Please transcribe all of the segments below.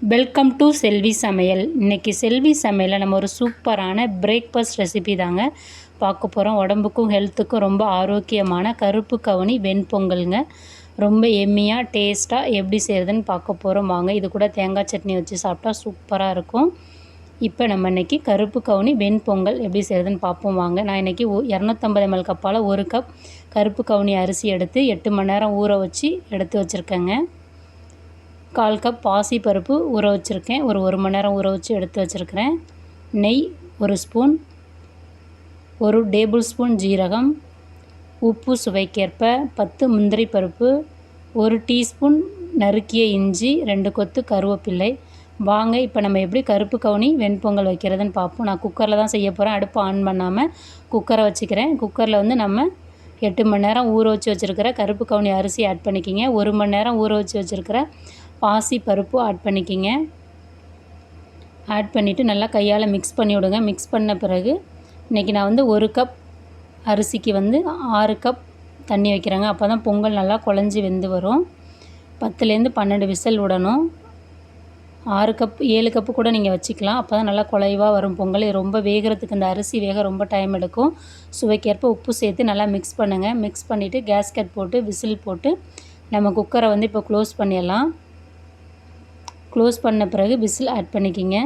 Welcome to செல்வி சமையல் இன்றைக்கி செல்வி சமையலில் நம்ம ஒரு சூப்பரான பிரேக்ஃபாஸ்ட் ரெசிபி தாங்க பார்க்க போகிறோம் உடம்புக்கும் ஹெல்த்துக்கும் ரொம்ப ஆரோக்கியமான கருப்பு கவுனி வெண்பொங்கலுங்க. ரொம்ப எம்மியாக டேஸ்ட்டாக எப்படி செய்கிறதுன்னு பார்க்க போகிறோம் வாங்க இது கூட தேங்காய் சட்னி வச்சு சாப்பிட்டா சூப்பராக இருக்கும். இப்போ நம்ம இன்றைக்கி கருப்பு கவுனி வெண்பொங்கல் எப்படி செய்கிறதுன்னு பார்ப்போம். வாங்க நான் இன்றைக்கி இரநூத்தம்பது எம்எல் கப்பால் ஒரு கப் கருப்பு கவுனி அரிசி எடுத்து எட்டு மணி நேரம் ஊற வச்சு எடுத்து வச்சுருக்கேங்க. கால் கப் பாசி பருப்பு ஊற வச்சுருக்கேன். ஒரு ஒரு மணி நேரம் ஊற வச்சு எடுத்து வச்சுருக்கிறேன். நெய் ஒரு ஸ்பூன். ஒரு டேபிள் ஸ்பூன் ஜீரகம். உப்பு சுவைக்கேற்ப பத்து முந்திரி பருப்பு. ஒரு டீஸ்பூன் நறுக்கிய இஞ்சி. ரெண்டு கொத்து கருவேப்பிள்ளை வாங்க இப்போ நம்ம எப்படி கருப்பு கவுனி வெண்பொங்கல் வைக்கிறதுன்னு பார்ப்போம். நான் குக்கரில் தான் செய்ய போகிறேன் அடுப்பு ஆன் பண்ணாமல் குக்கரை வச்சுக்கிறேன். குக்கரில் வந்து நம்ம எட்டு மணி நேரம் ஊற வச்சு வச்சுருக்கிற கருப்பு கவுனி அரிசி ஆட் பண்ணிக்கிங்க. ஒரு மணி நேரம் ஊற வச்சு வச்சுருக்கிற பாசி பருப்பு ஆட் பண்ணிக்கிங்க. ஆட் பண்ணிவிட்டு நல்லா கையால் மிக்ஸ் பண்ணி விடுங்க. மிக்ஸ் பண்ண பிறகு இன்றைக்கி நான் வந்து ஒரு கப் அரிசிக்கு வந்து ஆறு கப் தண்ணி வைக்கிறேங்க. அப்போ தான் பொங்கல் நல்லா குழஞ்சி வெந்து வரும். பத்துலேருந்து பன்னெண்டு விசில் விடணும். ஆறு கப் ஏழு கப்பு கூட நீங்கள் வச்சுக்கலாம். அப்போ தான் நல்லா குழைவாக வரும் பொங்கல். ரொம்ப வேகிறதுக்கு இந்த அரிசி வேக ரொம்ப டைம் எடுக்கும். சுவைக்கேற்ப உப்பு சேர்த்து நல்லா மிக்ஸ் பண்ணுங்கள் மிக்ஸ் பண்ணிவிட்டு கேஸ்கட் போட்டு விசில் போட்டு நம்ம குக்கரை வந்து இப்போ க்ளோஸ் பண்ணிடலாம். க்ளோஸ் பண்ண பிறகு விசில் ஆட் பண்ணிக்கிங்க.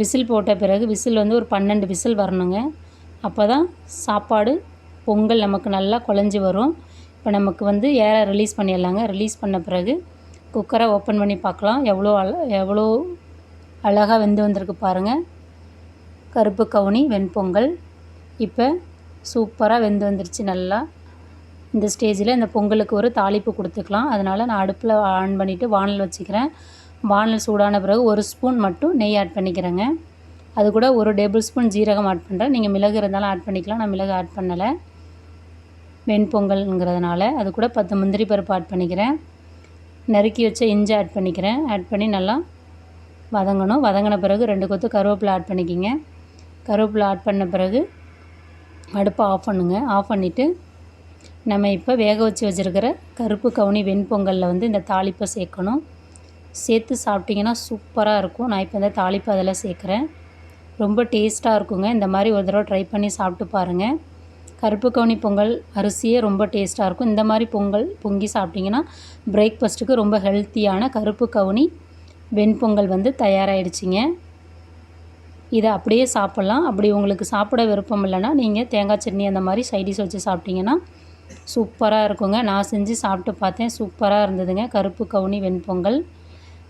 விசில் போட்ட பிறகு விசில் வந்து ஒரு பன்னெண்டு விசில் வரணுங்க. அப்போ தான் சாப்பாடு பொங்கல் நமக்கு நல்லா குழஞ்சி வரும். இப்போ நமக்கு வந்து ஏற ரிலீஸ் பண்ணிடலாங்க. ரிலீஸ் பண்ண பிறகு குக்கரை ஓப்பன் பண்ணி பார்க்கலாம். எவ்வளோ அழ எவ்வளோ அழகாக வெந்து வந்திருக்கு பாருங்கள் கருப்பு கவுனி வெண்பொங்கல். இப்போ சூப்பராக வெந்து வந்துருச்சு நல்லா. இந்த ஸ்டேஜில் இந்த பொங்கலுக்கு ஒரு தாளிப்பு கொடுத்துக்கலாம். அதனால் நான் அடுப்பில் ஆன் பண்ணிவிட்டு வானல் வச்சுக்கிறேன். வானல் சூடான பிறகு ஒரு ஸ்பூன் மட்டும் நெய் ஆட் பண்ணிக்கிறேங்க. அது கூட ஒரு டேபிள் ஸ்பூன் ஜீரகம் ஆட் பண்ணுறேன் நீங்கள் மிளகு இருந்தாலும் ஆட் பண்ணிக்கலாம். நான் மிளகு ஆட் பண்ணலை. வெண்பொங்கல்ங்கிறதுனால அது கூட பத்து முந்திரி பருப்பு ஆட் பண்ணிக்கிறேன். நறுக்கி வச்ச இஞ்சி ஆட் பண்ணிக்கிறேன். ஆட் பண்ணி நல்லா வதங்கணும். வதங்கின பிறகு ரெண்டு கொத்து கருவேப்பிலை ஆட் பண்ணிக்கிங்க. கருவேப்பிலை ஆட் பண்ண பிறகு அடுப்பை ஆஃப் பண்ணுங்க. ஆஃப் பண்ணிவிட்டு நம்ம இப்போ வேக வச்சு வச்சுருக்கிற கருப்பு கவுனி வெண்பொங்கலில் வந்து இந்த தாளிப்பை சேர்க்கணும். சேர்த்து சாப்பிட்டிங்கன்னா சூப்பராக இருக்கும். நான் இப்போ இந்த தாளிப்பு அதில் சேர்க்குறேன். ரொம்ப டேஸ்ட்டாக இருக்குங்க. இந்த மாதிரி ஒரு தடவை ட்ரை பண்ணி சாப்பிட்டு பாருங்கள் கருப்பு கவுனி பொங்கல் அரிசியே ரொம்ப டேஸ்ட்டாக இருக்கும். இந்த மாதிரி பொங்கல் பொங்கி சாப்பிட்டிங்கன்னா பிரேக்ஃபாஸ்ட்டுக்கு ரொம்ப ஹெல்த்தியான கருப்பு கவுனி வெண்பொங்கல் வந்து தயாராகிடுச்சிங்க இதை அப்படியே சாப்பிட்லாம். அப்படி உங்களுக்கு சாப்பிட விருப்பம் இல்லைன்னா நீங்கள் தேங்காய் சட்னி அந்த மாதிரி சைடிஷ் வச்சு சாப்பிட்டிங்கன்னா சூப்பராக இருக்குங்க. நான் செஞ்சு சாப்பிட்டு பார்த்தேன். சூப்பராக இருந்ததுங்க. கருப்பு கவுனி வெண்பொங்கல்.